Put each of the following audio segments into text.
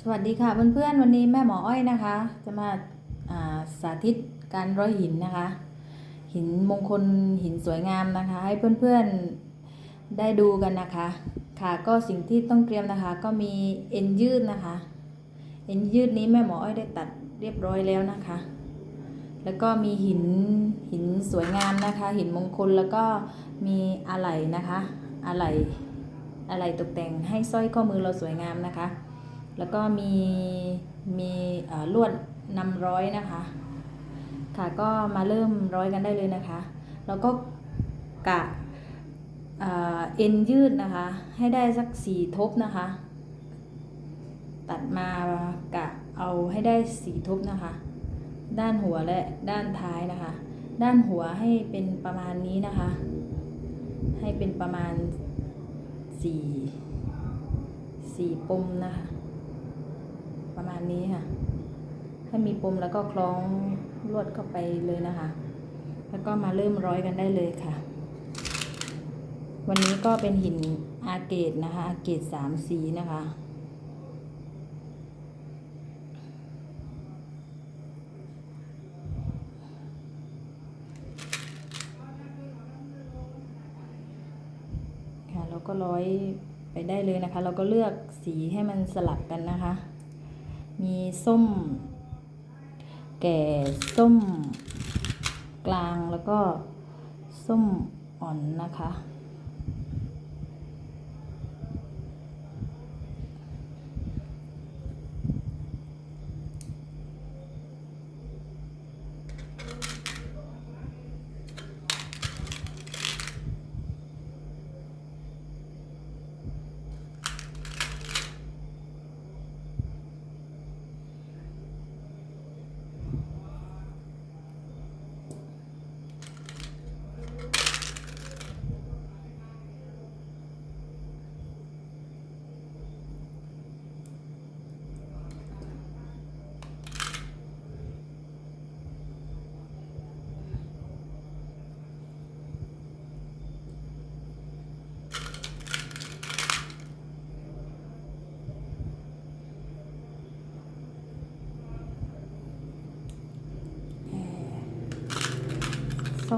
สวัสดีค่ะเพื่อนๆวันนี้แม่หมออ้อยนะคะ จะมาาสาธิตการร้อยหินนะคะ หินมงคลหินสวยงามนะคะ ให้เพื่อนๆได้ดูกันนะคะ ค่ะก็สิ่งที่ต้องเตรียมนะคะ ก็มีเอ็นยืดนะคะ เอ็นยืดนี้แม่หมออ้อยได้ตัดเรียบร้อยแล้วนะคะ แล้วก็มีหินหินสวยงามนะคะ หินมงคลแล้วก็มีอะไหล่นะคะอะไหล่อะไหล่ตกแต่งให้สร้อยข้อมือเราสวยงามนะคะ แล้วก็มีมีลวดนำร้อยนะคะ ค่ะก็มาเริ่มร้อยกันได้เลยนะคะ แล้วก็กะเอ่อเอ็นยืดนะคะ ให้ได้สักสี่ทบนะคะ ตัดมากะเอาให้ได้สี่ทบนะคะ ด้านหัวและด้านท้ายนะคะ ด้านหัวให้เป็นประมาณนี้นะคะ ให้เป็นประมาณสี่สี่ปมนะคะ ประมาณนี้ค่ะ ให้มีปมแล้วก็คล้องลวดเข้าไปเลยนะคะ แล้วก็มาเริ่มร้อยกันได้เลยค่ะ วันนี้ก็เป็นหินอาเกตนะคะ อาเกตสามสีนะคะค่ะเราก็ร้อยไปได้เลยนะคะ เราก็เลือกสีให้มันสลับกันนะคะ มีส้ม แก่ส้มกลางแล้วก็ส้มอ่อนนะคะ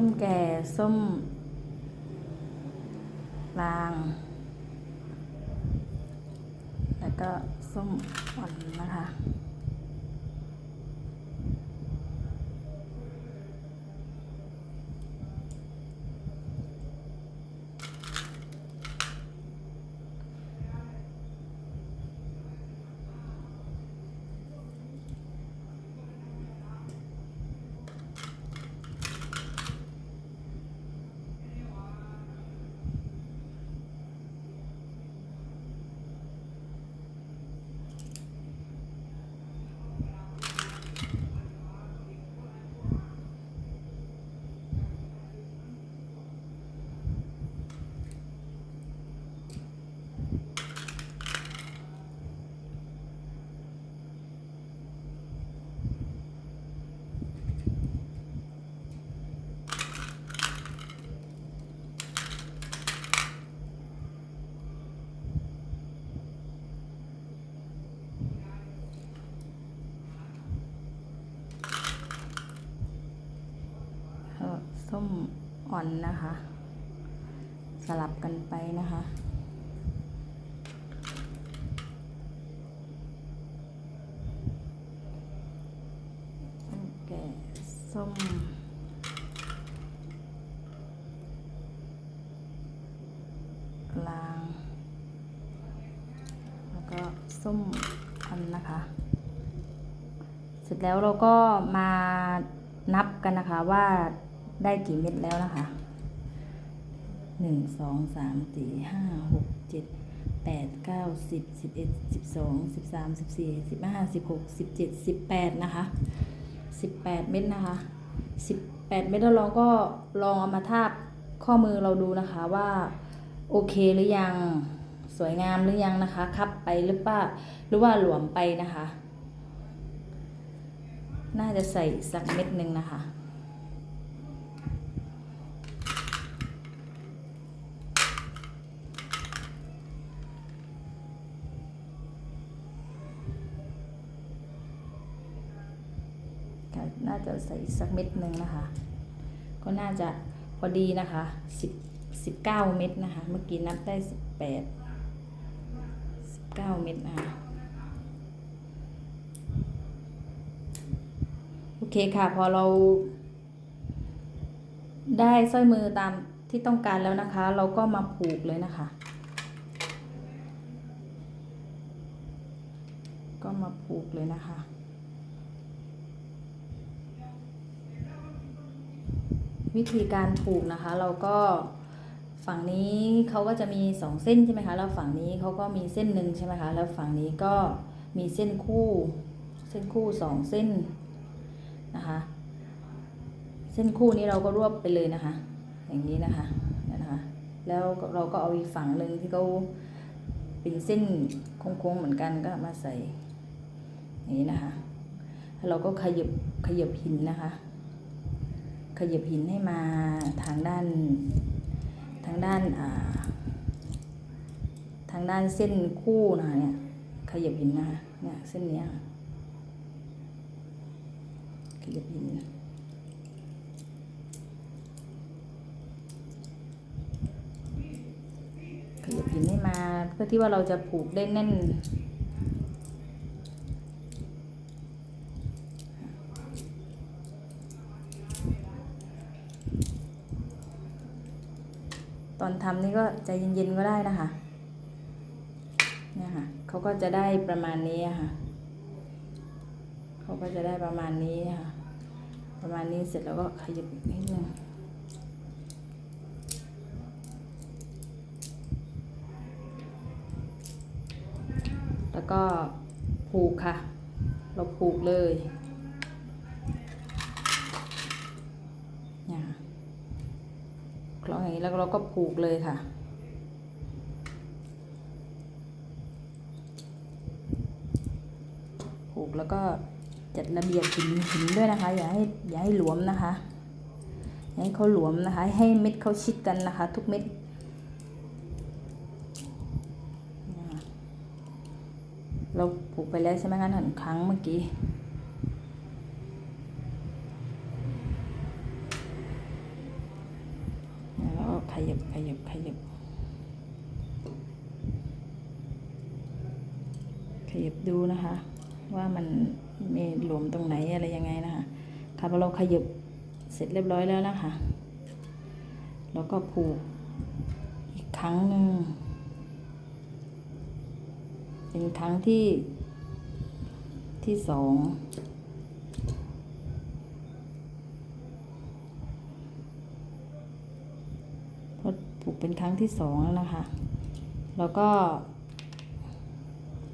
ส้มแก่ ส้มลาง แล้วก็ส้มอ่อนนะคะ เอ่อส้ม อ่อนนะคะ สลับกันไปนะคะ แก่ส้มกลาง แล้วก็ส้มอันนะคะ เสร็จแล้วเราก็มานับกันนะคะว่า ได้กี่เม็ดแล้วนะคะหนึ่งสองสามสี่ห้าหกเจ็ดแปดเก้าสิบสิบเอ็ดสิบสองสิบสามสิบสี่สิบห้าสิบหกสิบเจ็ดสิบแปดนะคะสิบแปดเม็ดนะคะสิบแปดเม็ดแล้วเราก็ลองเอามาทาบข้อมือเราดูนะคะว่าโอเคหรือยังสวยงามหรือยังนะคะ คับไปหรือเปล่าหรือว่าหลวมไปนะคะ น่าจะใส่สักเม็ดหนึ่งนะคะ ค่ะน่าจะใส่อีกสักเม็ดหนึ่งนะคะ ก็น่าจะพอดีนะคะสิบสิบเก้าเม็ดนะคะ เมื่อกี้นับได้สิบแปดสิบเก้าเม็ดนะคะโอเคค่ะ พอเรา ได้สร้อยมือตามที่ต้องการแล้วนะคะ เราก็มาผูกเลยนะคะ ก็มาผูกเลยนะคะ วิธีการผูกนะคะ เราก็ฝั่งนี้เขาก็จะมีสองเส้นใช่ไหมคะ แล้วฝั่งนี้เขาก็มีเส้นหนึ่งใช่ไหมคะ แล้วฝั่งนี้ก็มีเส้นคู่ เส้นคู่สองเส้นนะคะ เส้นคู่นี้เราก็รวบไปเลยนะคะ อย่างนี้นะคะเนี่ยนะคะ แล้วเราก็เอาอีกฝั่งหนึ่งที่เขาเป็นเส้นโค้งๆเหมือนกันก็มาใส่อย่างนี้นะคะแล้วเราก็ขยับขยับหินนะคะ ขยับหินให้มาทางด้านทางด้านอ่าทางด้านเส้นคู่นะเนี่ยขยับหินนะเนี่ยเส้นเนี้ยขยับหินขยับหินให้มาเพื่อที่ว่าเราจะผูกได้แน่น อนทำนี่ก็ใจเย็นๆก็ได้นะคะเนี่ยค่ะเขาก็จะได้ประมาณนี้ค่ะเขาก็จะได้ประมาณนี้ค่ะ ประมาณนี้เสร็จแล้วก็ขยับอีกนิดนึงแล้วก็ผูกค่ะ เราผูกเลยเนี่ยค่ะคล้องอย่าง นี้แล้วเราก็ผูกเลยค่ะ ผูกแล้วก็จัดระเบียบหินหินด้วยนะคะ อย่าให้อย่าให้หลวมนะคะให้เขาหลวมนะคะ ให้เม็ดเขาชิดกันนะคะ ทุกเม็ดเราผูกไปแล้วใช่ไหมคะหนึ่งครั้งเมื่อกี้ ขยับขยับขยับขยับดูนะคะ ว่ามันมีหลวมตรงไหนอะไรยังไงนะคะค่ะพอเราขยับเสร็จเรียบร้อยแล้วนะคะ แล้วก็ผูกอีกครั้งหนึ่งเป็นครั้งที่ที่สองพอผูก เป็นครั้งที่สองแล้วนะคะ แล้วก็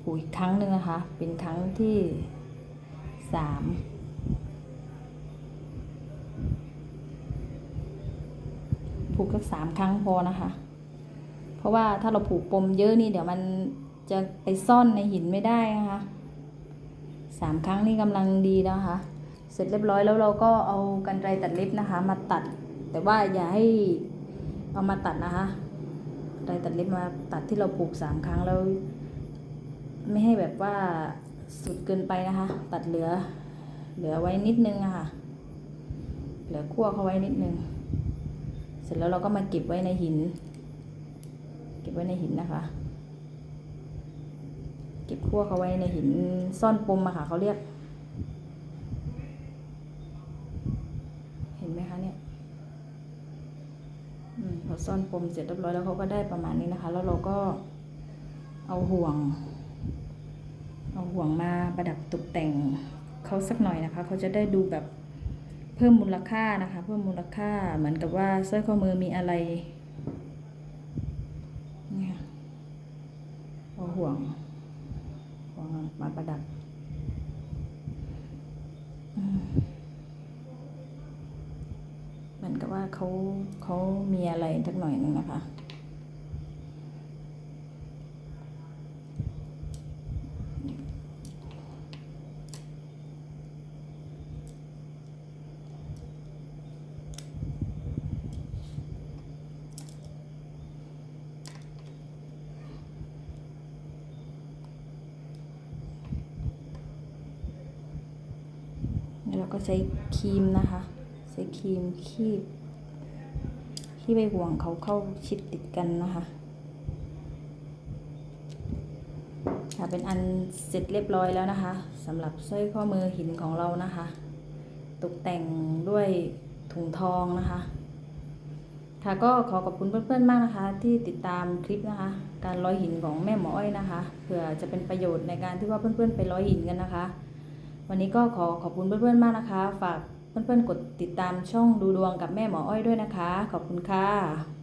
ผูกอีกครั้งหนึ่งนะคะ เป็นครั้งที่สามผูกสักสามครั้งพอนะคะ เพราะว่าถ้าเราผูกปมเยอะนี่เดี๋ยวมันจะไปซ่อนในหินไม่ได้นะคะสามครั้งนี่กำลังดีนะคะ เสร็จเรียบร้อยแล้วเราก็เอากันไกรตัดเล็บนะคะ มาตัด แต่ว่าอย่าให้ เอามาตัดนะคะไกรตัดเล็บมาตัดที่เราผูกสามครั้งแล้ว ไม่ให้แบบว่าสุดเกินไปนะคะ ตัดเหลือ เหลือไว้นิดนึงอะค่ะ เหลือขั้วเขาไว้นิดนึง เสร็จแล้วเราก็มาเก็บไว้ในหิน เก็บไว้ในหินนะคะ เก็บขั้วเขาไว้ในหินซ่อนปมอะค่ะเขาเรียก เห็นไหมคะเนี่ย อมพอซ่อนปมเสร็จเรียบร้อยแล้วเขาก็ได้ประมาณนี้นะคะ แล้วเราก็เอาห่วง เอาห่วงมาประดับตกแต่งเขาสักหน่อยนะคะ เขาจะได้ดูแบบเพิ่มมูลค่านะคะ เพิ่มมูลค่าเหมือนกับว่าสร้อยข้อมือมีอะไรเนี่ยเอาห่วงห่วงมาประดับเหมือนกับว่าเขา เขามีอะไรสักหน่อยหนึงนะคะเราแล้วก็ใช้ครีมนะคะ ใช้ครีมคีบ คีบใบห่วงเขาเข้าชิดติดกันนะคะค่ะเป็นอันเสร็จเรียบร้อยแล้วนะคะสำหรับสร้อยข้อมือหินของเรานะคะ ตกแต่งด้วยถุงทองนะคะ ค่ะก็ขอขอบคุณเพื่อนๆมากนะคะ ที่ติดตามคลิปนะคะ การร้อยหินของแม่หมออ้อยนะคะเผื่อจะเป็นประโยชน์ในการที่ว่าเพื่อนๆไปร้อยหินกันนะคะ วันนี้ก็ขอขอบคุณเพื่อนๆมากนะคะ ฝาก เพื่อนๆกดติดตามช่องดูดวงกับแม่หมออ้อยด้วยนะคะ ขอบคุณค่ะ